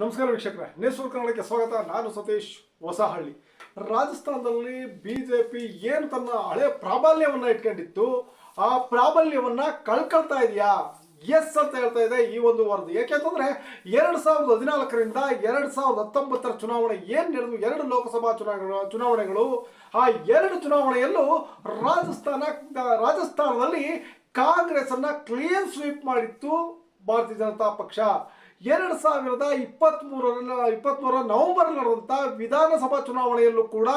ನಮಸ್ಕಾರ ವೀಕ್ಷಕರೇ, ನೇಸೂರು ಕನ್ನಡಕ್ಕೆ ಸ್ವಾಗತ. ನಾನು ಸತೀಶ್ ಹೊಸಹಳ್ಳಿ. ರಾಜಸ್ಥಾನದಲ್ಲಿ ಪಿ ಏನು ತನ್ನ ಹಳೆ ಪ್ರಾಬಲ್ಯವನ್ನ ಇಟ್ಕೊಂಡಿತ್ತು, ಆ ಪ್ರಾಬಲ್ಯವನ್ನ ಕಳ್ಕೊಳ್ತಾ ಇದೆಯಾ? ಎಸ್ ಅಂತ ಹೇಳ್ತಾ ಇದೆ ಈ ಒಂದು ವರದಿ. ಯಾಕೆಂತಂದ್ರೆ ಎರಡು ಸಾವಿರದ ಹದಿನಾಲ್ಕರಿಂದ ಎರಡು ಸಾವಿರದ ಹತ್ತೊಂಬತ್ತರ ಚುನಾವಣೆ ಏನು ನಡೆದು, ಎರಡು ಲೋಕಸಭಾ ಚುನಾವಣೆ, ಚುನಾವಣೆಗಳು, ಆ ಎರಡು ಚುನಾವಣೆಯಲ್ಲೂ ರಾಜಸ್ಥಾನ, ರಾಜಸ್ಥಾನದಲ್ಲಿ ಕಾಂಗ್ರೆಸ್ ಅನ್ನ ಕ್ಲೀನ್ ಸ್ವೀಪ್ ಮಾಡಿತ್ತು ಭಾರತೀಯ ಜನತಾ ಪಕ್ಷ. ಎರಡು ಸಾವಿರದ ಇಪ್ಪತ್ತ್ ಮೂರರ ಇಪ್ಪತ್ತ್ಮೂರರ ನವೆಂಬರ್ ನಡೆದಂಥ ವಿಧಾನಸಭಾ ಚುನಾವಣೆಯಲ್ಲೂ ಕೂಡ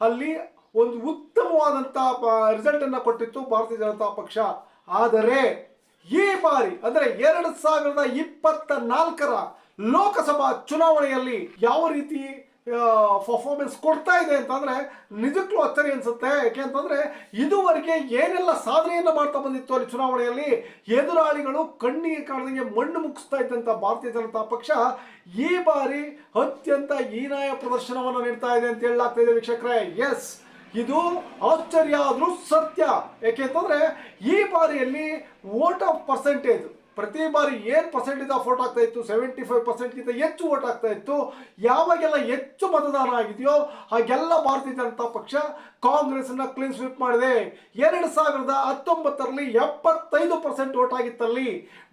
ಅಲ್ಲಿ ಒಂದು ಉತ್ತಮವಾದಂಥ ರಿಸಲ್ಟ್ ಅನ್ನ ಕೊಟ್ಟಿತ್ತು ಭಾರತೀಯ ಜನತಾ ಪಕ್ಷ. ಆದರೆ ಈ ಬಾರಿ, ಅಂದರೆ ಎರಡು ಸಾವಿರದ ಇಪ್ಪತ್ತ ನಾಲ್ಕರ ಲೋಕಸಭಾ ಚುನಾವಣೆಯಲ್ಲಿ ಯಾವ ರೀತಿ ಪರ್ಫಾರ್ಮೆನ್ಸ್ ಕೊಡ್ತಾ ಇದೆ ಅಂತಂದ್ರೆ ನಿಜಕ್ಕೂ ಅಚ್ಚರಿ ಅನ್ಸುತ್ತೆ. ಯಾಕೆ ಅಂತಂದ್ರೆ ಇದುವರೆಗೆ ಏನೆಲ್ಲ ಸಾಧನೆಯನ್ನು ಮಾಡ್ತಾ ಬಂದಿತ್ತು ಅಲ್ಲಿ ಚುನಾವಣೆಯಲ್ಲಿ? ಎದುರಾಳಿಗಳು ಕಣ್ಣಿಗೆ ಕಾಣದಂಗೆ ಮಣ್ಣು ಮುಗಿಸ್ತಾ ಇದ್ದಂಥ ಭಾರತೀಯ ಜನತಾ ಪಕ್ಷ ಈ ಬಾರಿ ಅತ್ಯಂತ ಹೀನಾಯ ಪ್ರದರ್ಶನವನ್ನು ನೀಡ್ತಾ ಇದೆ ಅಂತ ಹೇಳಲಾಗ್ತಾ ಇದೆ ವೀಕ್ಷಕರೇ. ಎಸ್ ಇದು ಆಶ್ಚರ್ಯ ಆದ್ರೂ ಸತ್ಯ. ಯಾಕೆಂತಂದ್ರೆ ಈ ಬಾರಿಯಲ್ಲಿ ವೋಟ್ ಆಫ್ ಪರ್ಸೆಂಟೇಜ್ ಪ್ರತಿ ಬಾರಿ ಏನು ಪರ್ಸೆಂಟೇಜ್ ಆಫ್ ವೋಟ್ ಆಗ್ತಾ ಇತ್ತು? ಸೆವೆಂಟಿ ಫೈವ್ ಪರ್ಸೆಂಟ್ಗಿಂತ ಹೆಚ್ಚು ವೋಟ್ ಆಗ್ತಾ ಇತ್ತು. ಯಾವಾಗೆಲ್ಲ ಹೆಚ್ಚು ಮತದಾನ ಆಗಿದೆಯೋ ಹಾಗೆಲ್ಲ ಭಾರತೀಯ ಜನತಾ ಪಕ್ಷ ಕಾಂಗ್ರೆಸ್ ಅನ್ನ ಕ್ಲೀನ್ ಸ್ವೀಪ್ ಮಾಡಿದೆ. ಎರಡು ಸಾವಿರದ ಹತ್ತೊಂಬತ್ತರಲ್ಲಿ ಎಪ್ಪತ್ತೈದು ಪರ್ಸೆಂಟ್ ಓಟ್ ಆಗಿತ್ತಲ್ಲಿ.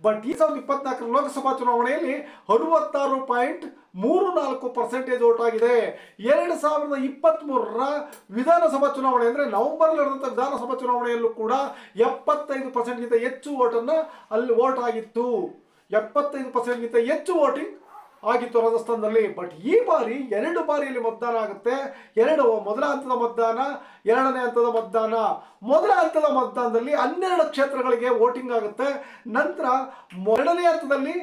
ಬಟ್ ಈ ಸಾವಿರದ ಇಪ್ಪತ್ನಾಲ್ಕರ ಲೋಕಸಭಾ ಚುನಾವಣೆಯಲ್ಲಿ ಅರವತ್ತಾರು ಪಾಯಿಂಟ್ ಮೂರು ನಾಲ್ಕು ಪರ್ಸೆಂಟೇಜ್ ಓಟ್ ಆಗಿದೆ. ಎರಡು ಸಾವಿರದ ಇಪ್ಪತ್ತ್ಮೂರರ ವಿಧಾನಸಭಾ ಚುನಾವಣೆ ಅಂದರೆ ನವೆಂಬರ್ ನಡೆದಂಥ ವಿಧಾನಸಭಾ ಚುನಾವಣೆಯಲ್ಲೂ ಕೂಡ ಎಪ್ಪತ್ತೈದು ಪರ್ಸೆಂಟ್ಗಿಂತ ಹೆಚ್ಚು ವೋಟನ್ನು ಅಲ್ಲಿ ಓಟ್ ಆಗಿತ್ತು. ಎಪ್ಪತ್ತೈದು ಪರ್ಸೆಂಟ್ಗಿಂತ ಹೆಚ್ಚು ವೋಟಿಂಗ್ ಆಗಿತ್ತು ರಾಜಸ್ಥಾನದಲ್ಲಿ. ಬಟ್ ಈ ಬಾರಿ ಎರಡು ಬಾರಿಯಲ್ಲಿ ಮತದಾನ ಆಗುತ್ತೆ. ಎರಡು ಮೊದಲ ಹಂತದ ಮತದಾನ, ಎರಡನೇ ಹಂತದ ಮತದಾನ. ಮೊದಲ ಹಂತದ ಮತದಾನದಲ್ಲಿ ಹನ್ನೆರಡು ಕ್ಷೇತ್ರಗಳಿಗೆ ವೋಟಿಂಗ್ ಆಗುತ್ತೆ. ನಂತರ ಎರಡನೇ ಹಂತದಲ್ಲಿ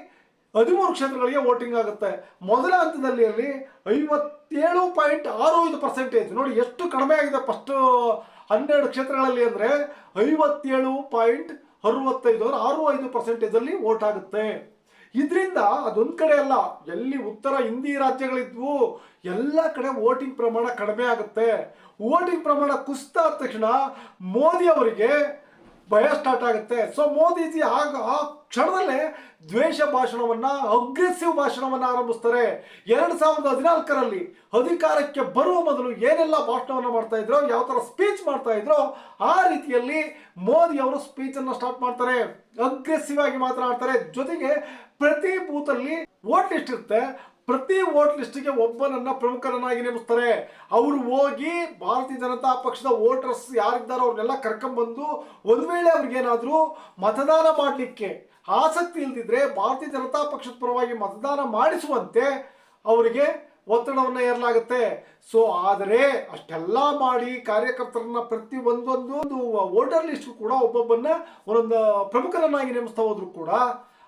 ಹದಿಮೂರು ಕ್ಷೇತ್ರಗಳಿಗೆ ವೋಟಿಂಗ್ ಆಗುತ್ತೆ. ಮೊದಲ ಹಂತದಲ್ಲಿ ಅಲ್ಲಿ ಐವತ್ತೇಳು ಪಾಯಿಂಟ್ ಆರು ಐದು ಪರ್ಸೆಂಟೇಜ್ ನೋಡಿ ಎಷ್ಟು ಕಡಿಮೆ ಆಗಿದೆ ಫಸ್ಟ್ ಹನ್ನೆರಡು ಕ್ಷೇತ್ರಗಳಲ್ಲಿ ಅಂದರೆ ಐವತ್ತೇಳು ಪಾಯಿಂಟ್ ಅರವತ್ತೈದು ಆರು ಐದು ಪರ್ಸೆಂಟೇಜಲ್ಲಿ ವೋಟ್ ಆಗುತ್ತೆ. ಇದರಿಂದ ಅದೊಂದು ಕಡೆ ಅಲ್ಲ, ಎಲ್ಲಿ ಉತ್ತರ ಹಿಂದಿ ರಾಜ್ಯಗಳಿದ್ವು, ಎಲ್ಲ ಕಡೆ ವೋಟಿಂಗ್ ಪ್ರಮಾಣ ಕಡಿಮೆ ಆಗುತ್ತೆ. ವೋಟಿಂಗ್ ಪ್ರಮಾಣ ಕುಸಿತ ಆದ ತಕ್ಷಣ ಮೋದಿ ಅವರಿಗೆ ಭಯ ಸ್ಟಾರ್ಟ್ ಆಗುತ್ತೆ. ಸೊ ಮೋದಿಜಿ ಆಗ ಆ ಕ್ಷಣದಲ್ಲೇ ದ್ವೇಷ ಭಾಷಣವನ್ನ ಅಗ್ರೆಸಿವ್ ಭಾಷಣವನ್ನ ಆರಂಭಿಸ್ತಾರೆ. ಎರಡ್ ಸಾವಿರದ ಹದಿನಾಲ್ಕರಲ್ಲಿ ಅಧಿಕಾರಕ್ಕೆ ಬರುವ ಮೊದಲು ಏನೆಲ್ಲ ಭಾಷಣವನ್ನ ಮಾಡ್ತಾ ಇದ್ರು, ಯಾವ ತರ ಸ್ಪೀಚ್ ಮಾಡ್ತಾ ಇದ್ರು, ಆ ರೀತಿಯಲ್ಲಿ ಮೋದಿ ಅವರು ಸ್ಪೀಚ್ ಅನ್ನ ಸ್ಟಾರ್ಟ್ ಮಾಡ್ತಾರೆ. ಅಗ್ರೆಸಿವ್ ಆಗಿ ಮಾತನಾಡ್ತಾರೆ. ಜೊತೆಗೆ ಪ್ರತಿ ಬೂತ್ ಅಲ್ಲಿ ವೋಟ್ ಲಿಸ್ಟ್ ಇರುತ್ತೆ. ಪ್ರತಿ ವೋಟ್ ಲಿಸ್ಟಿಗೆ ಒಬ್ಬನನ್ನ ಪ್ರಮುಖರನ್ನಾಗಿ ನೇಮಿಸ್ತಾರೆ. ಅವರು ಹೋಗಿ ಭಾರತೀಯ ಜನತಾ ಪಕ್ಷದ ವೋಟರ್ಸ್ ಯಾರಿದ್ದಾರೋ ಅವ್ರನ್ನೆಲ್ಲ ಕರ್ಕೊಂಡ್ಬಂದು ಒಂದ್ ವೇಳೆ ಅವ್ರಿಗೇನಾದರೂ ಮತದಾನ ಮಾಡಲಿಕ್ಕೆ ಆಸಕ್ತಿ ಇಲ್ದಿದ್ರೆ ಭಾರತೀಯ ಜನತಾ ಪಕ್ಷದ ಪರವಾಗಿ ಮತದಾನ ಮಾಡಿಸುವಂತೆ ಅವರಿಗೆ ಒತ್ತಡವನ್ನು ಏರಲಾಗುತ್ತೆ ಸೊ ಆದರೆ ಅಷ್ಟೆಲ್ಲ ಮಾಡಿ ಕಾರ್ಯಕರ್ತರನ್ನ ಪ್ರತಿ ಒಂದೊಂದು, ಒಂದು ವೋಟರ್ ಲಿಸ್ಟ್ ಕೂಡ ಒಬ್ಬೊಬ್ಬನ್ನ ಒಂದೊಂದು ಪ್ರಮುಖರನ್ನಾಗಿ ನೇಮಿಸ್ತಾ ಹೋದ್ರು ಕೂಡ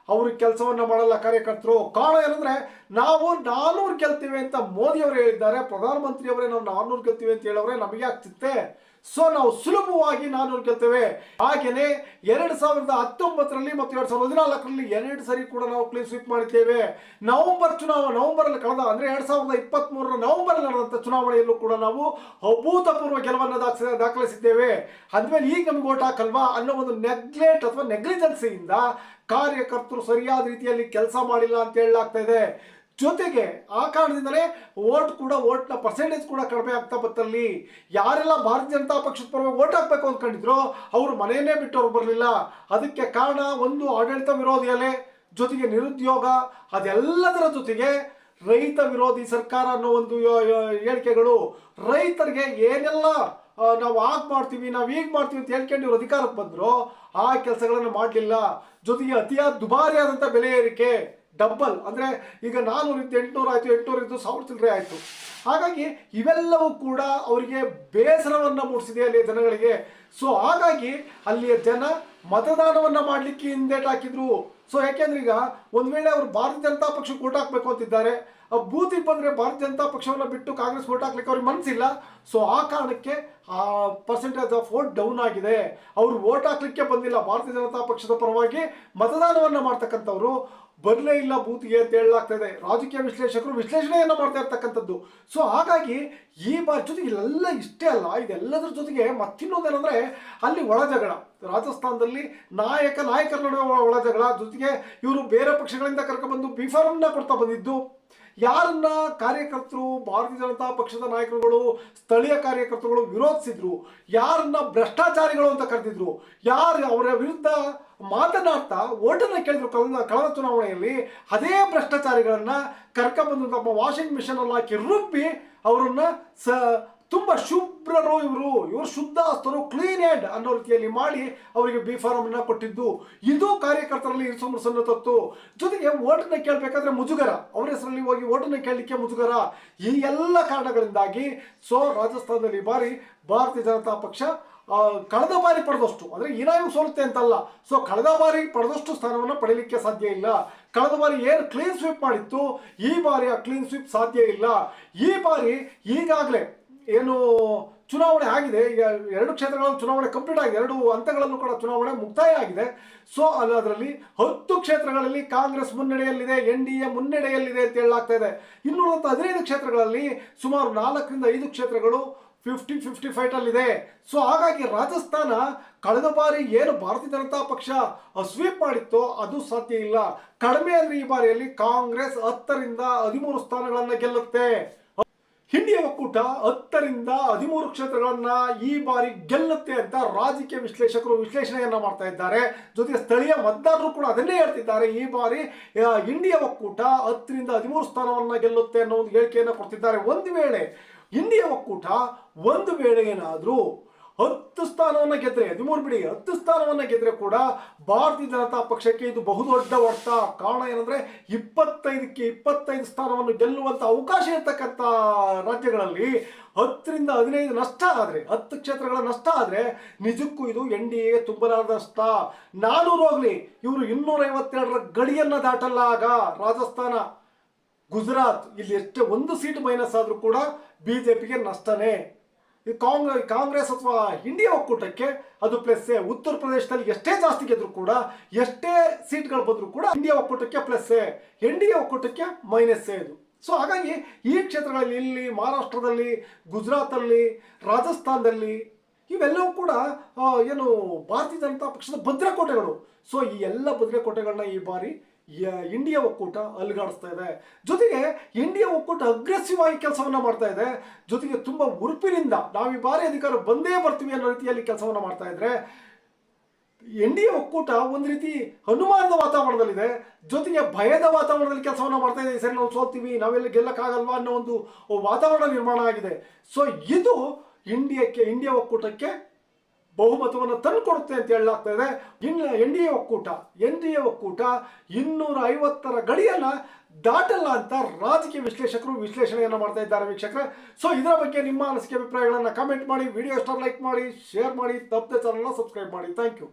ಅವರು ಕೆಲಸವನ್ನ ಮಾಡಲ್ಲ ಕಾರ್ಯಕರ್ತರು. ಕಾರಣ ಏನಂದ್ರೆ, ನಾವು ನಾನೂರು ಗೆಲ್ತೀವಿ ಅಂತ ಮೋದಿ ಅವರು ಹೇಳಿದ್ದಾರೆ. ಪ್ರಧಾನಮಂತ್ರಿ ಅವರೇ, ನಾವು ನಾನೂರು ಗೆಲ್ತೀವಿ ಅಂತ ಹೇಳವ್ರೆ, ನಮಗೆ ಆಗ್ತಿತ್ತೆ. ಸೊ ನಾವು ಸುಲಭವಾಗಿ ನಾನೂರು ಗೆಲ್ತೇವೆ. ಹಾಗೆಯೇ ಎರಡು ಸಾವಿರದ ಹತ್ತೊಂಬತ್ತರಲ್ಲಿ ಮತ್ತು ಎರಡು ಸಾವಿರದ ಹದಿನಾಲ್ಕರಲ್ಲಿ ಎರಡು ಸರಿ ಕೂಡ ನಾವು ಕ್ಲೀನ್ ಸ್ವೀಪ್ ಮಾಡಿದ್ದೇವೆ. ನವೆಂಬರ್ ಚುನಾವಣೆ ನವೆಂಬರ್ ಅಲ್ಲಿ ಕಳೆದ, ಅಂದ್ರೆ ಎರಡ್ ಸಾವಿರದ ಇಪ್ಪತ್ತ್ ಮೂರರ ನವೆಂಬರ್ ನಡೆದಂತ ಚುನಾವಣೆಯಲ್ಲೂ ಕೂಡ ನಾವು ಅಭೂತಪೂರ್ವ ಗೆಲುವನ್ನು ದಾಖಲಿಸ ದಾಖಲಿಸಿದ್ದೇವೆ. ಅಂದಮೇಲೆ ಈಗ ನಮ್ಗೆ ಓಟ್ ಹಾಕಲ್ವಾ ಅನ್ನೋ ಒಂದು ನೆಗ್ಲೆಟ್ ಅಥವಾ ನೆಗ್ಲಿಜೆನ್ಸಿಯಿಂದ ಕಾರ್ಯಕರ್ತರು ಸರಿಯಾದ ರೀತಿಯಲ್ಲಿ ಕೆಲಸ ಮಾಡಿಲ್ಲ ಅಂತ ಹೇಳಲಾಗ್ತಾ ಇದೆ. ಜೊತೆಗೆ ಆ ಕಾರಣದಿಂದಲೇ ವೋಟ್ ಕೂಡ, ವೋಟ್ನ ಪರ್ಸೆಂಟೇಜ್ ಕೂಡ ಕಡಿಮೆ ಆಗ್ತಾ ಬತ್ತಲ್ಲಿ ಯಾರೆಲ್ಲ ಭಾರತೀಯ ಜನತಾ ಪಕ್ಷದ ಪರವಾಗಿ ವೋಟ್ ಹಾಕ್ಬೇಕು ಅಂದ್ಕೊಂಡಿದ್ರು ಅವರು ಮನೆಯನ್ನೇ ಬಿಟ್ಟು ಅವ್ರು ಬರಲಿಲ್ಲ. ಅದಕ್ಕೆ ಕಾರಣ ಒಂದು ಆಡಳಿತ ವಿರೋಧಿ ಅಲೆ ಜೊತೆಗೆ ನಿರುದ್ಯೋಗ, ಅದೆಲ್ಲದರ ಜೊತೆಗೆ ರೈತ ವಿರೋಧಿ ಸರ್ಕಾರ ಅನ್ನೋ ಒಂದು ಹೇಳಿಕೆಗಳು ರೈತರಿಗೆ ಏನೆಲ್ಲ ನಾವು ಆಗ ಮಾಡ್ತೀವಿ, ನಾವು ಈಗ ಮಾಡ್ತೀವಿ ಅಂತ ಹೇಳ್ಕೊಂಡು ಇವರು ಅಧಿಕಾರಕ್ಕೆ ಬಂದರು. ಆ ಕೆಲಸಗಳನ್ನು ಮಾಡಲಿಲ್ಲ. ಜೊತೆಗೆ ಅತಿಯಾದ ದುಬಾರಿಯಾದಂಥ ಬೆಲೆ ಏರಿಕೆ, ಡಬ್ಬಲ್. ಅಂದರೆ ಈಗ ನಾನ್ನೂರು ಇದ್ದು ಎಂಟುನೂರು ಆಯಿತು, ಎಂಟುನೂರು ಇದ್ದು ಸಾವಿರ ಚಿಲ್ಲರೆ ಆಯಿತು. ಹಾಗಾಗಿ ಇವೆಲ್ಲವೂ ಕೂಡ ಅವರಿಗೆ ಬೇಸರವನ್ನು ಮೂಡಿಸಿದೆ ಅಲ್ಲಿಯ ಜನಗಳಿಗೆ. ಸೊ ಹಾಗಾಗಿ ಅಲ್ಲಿಯ ಜನ ಮತದಾನವನ್ನ ಮಾಡಲಿಕ್ಕೆ ಹಿಂದೇಟ್ ಹಾಕಿದ್ರು. ಸೊ ಯಾಕೆಂದ್ರೆ ಈಗ ಒಂದು ವೇಳೆ ಅವರು ಭಾರತೀಯ ಜನತಾ ಪಕ್ಷಕ್ಕೆ ಓಟ್ ಹಾಕಬೇಕು ಅಂತಿದ್ದಾರೆ ಆ ಬೂತಿಗೆ ಬಂದ್ರೆ ಭಾರತೀಯ ಜನತಾ ಪಕ್ಷವನ್ನ ಬಿಟ್ಟು ಕಾಂಗ್ರೆಸ್ ಓಟ್ ಹಾಕ್ಲಿಕ್ಕೆ ಅವ್ರಿಗೆ ಮನಸ್ಸಿಲ್ಲ ಸೊ ಆ ಕಾರಣಕ್ಕೆ ಆ ಪರ್ಸೆಂಟೇಜ್ ಆಫ್ ವೋಟ್ ಡೌನ್ ಆಗಿದೆ. ಅವರು ವೋಟ್ ಹಾಕ್ಲಿಕ್ಕೆ ಬಂದಿಲ್ಲ. ಭಾರತೀಯ ಜನತಾ ಪಕ್ಷದ ಪರವಾಗಿ ಮತದಾನವನ್ನ ಮಾಡ್ತಕ್ಕಂಥವ್ರು. ಬರಲೇ ಇಲ್ಲ ಬೂತ್ಗೆ ಅಂತ ಹೇಳಲಾಗ್ತದೆ ರಾಜಕೀಯ ವಿಶ್ಲೇಷಕರು ವಿಶ್ಲೇಷಣೆಯನ್ನು ಮಾಡ್ತಾ ಇರ್ತಕ್ಕಂಥದ್ದು. ಸೊ ಹಾಗಾಗಿ ಈ ಬಾರಿ ಜೊತೆಗೆ ಇಲ್ಲೆಲ್ಲ ಇಷ್ಟೇ ಅಲ್ಲ. ಇದೆಲ್ಲದರ ಜೊತೆಗೆ ಮತ್ತಿನ್ನೊಂದೇನಂದರೆ ಅಲ್ಲಿ ಒಳ ಜಗಳ. ರಾಜಸ್ಥಾನದಲ್ಲಿ ನಾಯಕ ನಾಯಕರ ನಡುವೆ ಒಳ- ಜಗಳ. ಜೊತೆಗೆ ಇವರು ಬೇರೆ ಪಕ್ಷಗಳಿಂದ ಕರ್ಕೊಂಡ್ಬಂದು ಬಿಫಾರಮ್ನ ಕೊಡ್ತಾ ಬಂದಿದ್ದು. ಯಾರನ್ನ ಕಾರ್ಯಕರ್ತರು, ಭಾರತೀಯ ಜನತಾ ಪಕ್ಷದ ನಾಯಕರುಗಳು, ಸ್ಥಳೀಯ ಕಾರ್ಯಕರ್ತರುಗಳು ವಿರೋಧಿಸಿದ್ರು, ಯಾರನ್ನ ಭ್ರಷ್ಟಾಚಾರಿಗಳು ಅಂತ ಕರೆದಿದ್ರು, ಯಾರು ಅವರ ವಿರುದ್ಧ ಮಾತನಾಡ್ತಾ ಓಟನ್ನ ಕೇಳಿದ್ರು ಕಳೆದ ಕಳೆದ ಚುನಾವಣೆಯಲ್ಲಿ, ಅದೇ ಭ್ರಷ್ಟಾಚಾರಿಗಳನ್ನ ಕರ್ಕೊಂಡ್ಬಂದು ತಮ್ಮ ವಾಷಿಂಗ್ ಮಿಷನ್ ಅಲ್ಲಿ ಹಾಕಿ ರುಬ್ಬಿ ಅವರನ್ನ ಸ ತುಂಬಾ ಶುಭ್ರರು ಇವರು. ಇವರು ಶುದ್ಧ ಆಸ್ತರು ಕ್ಲೀನ್ ಹ್ಯಾಂಡ್ ಅನ್ನೋ ರೀತಿಯಲ್ಲಿ ಮಾಡಿ ಅವರಿಗೆ ಬಿ ಫಾರ್ಮ್ ಅನ್ನ ಕೊಟ್ಟಿದ್ದು. ಇದು ಕಾರ್ಯಕರ್ತರಲ್ಲಿ ಇರಿಸುಮುರುಸನ್ನು ತತ್ತು ಜೊತೆಗೆ ಓಟನ್ನು ಕೇಳಬೇಕಾದ್ರೆ ಮುಜುಗರ. ಅವರ ಹೆಸರಲ್ಲಿ ಹೋಗಿ ಓಟನ್ನು ಕೇಳಲಿಕ್ಕೆ ಮುಜುಗರ. ಈ ಎಲ್ಲ ಕಾರಣಗಳಿಂದಾಗಿ ಸೊ ರಾಜಸ್ಥಾನದಲ್ಲಿ ಬಾರಿ ಭಾರತೀಯ ಜನತಾ ಪಕ್ಷ ಕಳೆದ ಬಾರಿ ಪಡೆದಷ್ಟು, ಅಂದರೆ ಏನಾಗಿ ಸೋಲುತ್ತೆ ಅಂತಲ್ಲ, ಸೊ ಕಳೆದ ಬಾರಿ ಪಡೆದಷ್ಟು ಸ್ಥಾನವನ್ನು ಪಡೆಯಲಿಕ್ಕೆ ಸಾಧ್ಯ ಇಲ್ಲ. ಕಳೆದ ಬಾರಿ ಏನು ಕ್ಲೀನ್ ಸ್ವೀಪ್ ಮಾಡಿತ್ತು, ಈ ಬಾರಿ ಆ ಕ್ಲೀನ್ ಸ್ವೀಪ್ ಸಾಧ್ಯ ಇಲ್ಲ. ಈ ಬಾರಿ ಈಗಾಗಲೇ ಏನು ಚುನಾವಣೆ ಆಗಿದೆ, ಈಗ ಎರಡು ಕ್ಷೇತ್ರಗಳಲ್ಲಿ ಚುನಾವಣೆ ಕಂಪ್ಲೀಟ್ ಆಗಿದೆ, ಎರಡು ಹಂತಗಳಲ್ಲೂ ಕೂಡ ಚುನಾವಣೆ ಮುಕ್ತಾಯ ಆಗಿದೆ. ಸೊ ಅಲ್ಲಿ ಅದರಲ್ಲಿ ಹತ್ತು ಕ್ಷೇತ್ರಗಳಲ್ಲಿ ಕಾಂಗ್ರೆಸ್ ಮುನ್ನಡೆಯಲ್ಲಿದೆ, ಎನ್ ಡಿ ಎ ಮುನ್ನಡೆಯಲ್ಲಿದೆ ಅಂತ ಹೇಳಲಾಗ್ತಾ ಇದೆ. ಹದಿನೈದು ಕ್ಷೇತ್ರಗಳಲ್ಲಿ ಸುಮಾರು ನಾಲ್ಕರಿಂದ ಐದು ಕ್ಷೇತ್ರಗಳು ಫಿಫ್ಟಿ ಫಿಫ್ಟಿ ಫೈಟ್ ಅಲ್ಲಿದೆ. ಸೊ ಹಾಗಾಗಿ ರಾಜಸ್ಥಾನ ಕಳೆದ ಬಾರಿ ಏನು ಭಾರತೀಯ ಜನತಾ ಪಕ್ಷ ಸ್ವೀಪ್ ಮಾಡಿತ್ತೋ ಅದು ಸಾಧ್ಯ ಇಲ್ಲ. ಕಡಿಮೆ ಅಂದ್ರೆ ಈ ಬಾರಿಯಲ್ಲಿ ಕಾಂಗ್ರೆಸ್ ಹತ್ತರಿಂದ ಹದಿಮೂರು ಸ್ಥಾನಗಳನ್ನು ಗೆಲ್ಲುತ್ತೆ. ಹಿಂಡಿಯ ಒಕ್ಕೂಟ ಹತ್ತರಿಂದ ಹದಿಮೂರು ಕ್ಷೇತ್ರಗಳನ್ನ ಈ ಬಾರಿ ಗೆಲ್ಲುತ್ತೆ ಅಂತ ರಾಜಕೀಯ ವಿಶ್ಲೇಷಕರು ವಿಶ್ಲೇಷಣೆಯನ್ನ ಮಾಡ್ತಾ ಇದ್ದಾರೆ. ಜೊತೆಗೆ ಸ್ಥಳೀಯ ಮತದಾರರು ಕೂಡ ಅದನ್ನೇ ಹೇಳ್ತಿದ್ದಾರೆ. ಈ ಬಾರಿ ಇಂಡಿಯಾ ಒಕ್ಕೂಟ ಹತ್ತರಿಂದ ಹದಿಮೂರು ಸ್ಥಾನವನ್ನ ಗೆಲ್ಲುತ್ತೆ ಅನ್ನೋ ಒಂದು ಹೇಳಿಕೆಯನ್ನು ಕೊಡ್ತಿದ್ದಾರೆ. ಒಂದು ವೇಳೆ ಹಿಂಡಿಯ ಒಕ್ಕೂಟ ಒಂದು ವೇಳೆ ಏನಾದರೂ ಹತ್ತು ಸ್ಥಾನವನ್ನ ಗೆದ್ರೆ ಹದಿಮೂರು ಬಿಡಿ, ಹತ್ತು ಸ್ಥಾನವನ್ನ ಗೆದ್ರೆ ಕೂಡ ಭಾರತೀಯ ಜನತಾ ಪಕ್ಷಕ್ಕೆ ಇದು ಬಹುದೊಡ್ಡ ಒಟ್ಟ ಕಾರಣ ಏನಂದ್ರೆ ಇಪ್ಪತ್ತೈದಕ್ಕೆ ಇಪ್ಪತ್ತೈದು ಸ್ಥಾನವನ್ನು ಗೆಲ್ಲುವಂತ ಅವಕಾಶ ಇರ್ತಕ್ಕಂಥ ರಾಜ್ಯಗಳಲ್ಲಿ ಹತ್ತರಿಂದ ಹದಿನೈದು ನಷ್ಟ ಆದ್ರೆ, ಹತ್ತು ಕ್ಷೇತ್ರಗಳ ನಷ್ಟ ಆದ್ರೆ ನಿಜಕ್ಕೂ ಇದು ಎನ್ ಡಿ ಎ ತುಂಬಲಾರದಷ್ಟ ನಾನೂರು ಹೋಗ್ಲಿ ಇವರು ಇನ್ನೂರೈವತ್ತೆರಡರ ಗಡಿಯನ್ನ ದಾಟಲ್ಲ ಆಗ ರಾಜಸ್ಥಾನ, ಗುಜರಾತ್, ಇಲ್ಲಿ ಎಷ್ಟೇ ಒಂದು ಸೀಟ್ ಮೈನಸ್ ಆದರೂ ಕೂಡ ಬಿಜೆಪಿಗೆ ನಷ್ಟನೇ. ಈ ಕಾಂಗ್ರೆಸ್ ಕಾಂಗ್ರೆಸ್ ಅಥವಾ ಇಂಡಿಯಾ ಒಕ್ಕೂಟಕ್ಕೆ ಅದು ಪ್ಲಸ್ ಉತ್ತರ ಪ್ರದೇಶದಲ್ಲಿ ಎಷ್ಟೇ ಜಾಸ್ತಿ ಗೆದ್ರು ಕೂಡ, ಎಷ್ಟೇ ಸೀಟ್ಗಳು ಬಂದರೂ ಕೂಡ ಇಂಡಿಯಾ ಒಕ್ಕೂಟಕ್ಕೆ ಪ್ಲಸ್ ಎನ್ ಡಿ ಒಕ್ಕೂಟಕ್ಕೆ ಮೈನಸ್ ಇದು. ಸೊ ಹಾಗಾಗಿ ಈ ಕ್ಷೇತ್ರಗಳಲ್ಲಿ ಇಲ್ಲಿ ಮಹಾರಾಷ್ಟ್ರದಲ್ಲಿ, ಗುಜರಾತಲ್ಲಿ, ರಾಜಸ್ಥಾನದಲ್ಲಿ ಇವೆಲ್ಲವೂ ಕೂಡ ಏನು ಭಾರತೀಯ ಜನತಾ ಪಕ್ಷದ ಭದ್ರಕೋಟೆಗಳು. ಸೊ ಈ ಎಲ್ಲ ಭದ್ರಕೋಟೆಗಳನ್ನ ಈ ಬಾರಿ ಇಂಡಿಯಾ ಒಕ್ಕೂಟ ಅಲುಗಾಡಿಸ್ತಾ ಇದೆ. ಜೊತೆಗೆ ಇಂಡಿಯಾ ಒಕ್ಕೂಟ ಅಗ್ರೆಸಿವ್ ಆಗಿ ಕೆಲಸವನ್ನ ಮಾಡ್ತಾ ಇದೆ. ಜೊತೆಗೆ ತುಂಬಾ ಉರುಪಿನಿಂದ ನಾವು ಈ ಬಾರಿ ಅಧಿಕಾರ ಬಂದೇ ಬರ್ತೀವಿ ಅನ್ನೋ ರೀತಿಯಲ್ಲಿ ಕೆಲಸವನ್ನ ಮಾಡ್ತಾ ಇದ್ರೆ ಎನ್ ಒಕ್ಕೂಟ ಒಂದು ರೀತಿ ಅನುಮಾನದ ವಾತಾವರಣದಲ್ಲಿದೆ. ಜೊತೆಗೆ ಭಯದ ವಾತಾವರಣದಲ್ಲಿ ಕೆಲಸವನ್ನ ಮಾಡ್ತಾ ಇದೆ. ಸರಿ ನಾವು ಸೋಲ್ತೀವಿ, ನಾವೆಲ್ಲ ಗೆಲ್ಲಕ್ಕಾಗಲ್ವಾ ಅನ್ನೋ ಒಂದು ವಾತಾವರಣ ನಿರ್ಮಾಣ ಆಗಿದೆ. ಸೊ ಇದು ಇಂಡಿಯಾಕ್ಕೆ ಇಂಡಿಯಾ ಒಕ್ಕೂಟಕ್ಕೆ ಬಹುಮತವನ್ನು ತಂದುಕೊಡುತ್ತೆ ಅಂತ ಹೇಳಲಾಗ್ತಾ ಇದೆ. ಇನ್ನು ಎನ್ ಡಿ ಎ ಒಕ್ಕೂಟ, ಎನ್ ಡಿ ಎ ಒಕ್ಕೂಟ ಇನ್ನೂರ ಐವತ್ತರ ಗಡಿಯನ್ನು ದಾಟಲ್ಲ ಅಂತ ರಾಜಕೀಯ ವಿಶ್ಲೇಷಕರು ವಿಶ್ಲೇಷಣೆಯನ್ನು ಮಾಡ್ತಾ ಇದ್ದಾರೆ ವೀಕ್ಷಕರೇ. ಸೊ ಇದರ ಬಗ್ಗೆ ನಿಮ್ಮ ಅನಿಸಿಕೆ, ಅಭಿಪ್ರಾಯಗಳನ್ನು ಕಮೆಂಟ್ ಮಾಡಿ ವಿಡಿಯೋ ಸ್ಟಾರ್ ಲೈಕ್ ಮಾಡಿ ಶೇರ್ ಮಾಡಿ, ತಪ್ಪದೆ ಚಾನಲ್ನ ಸಬ್ಸ್ಕ್ರೈಬ್ ಮಾಡಿ. Thank you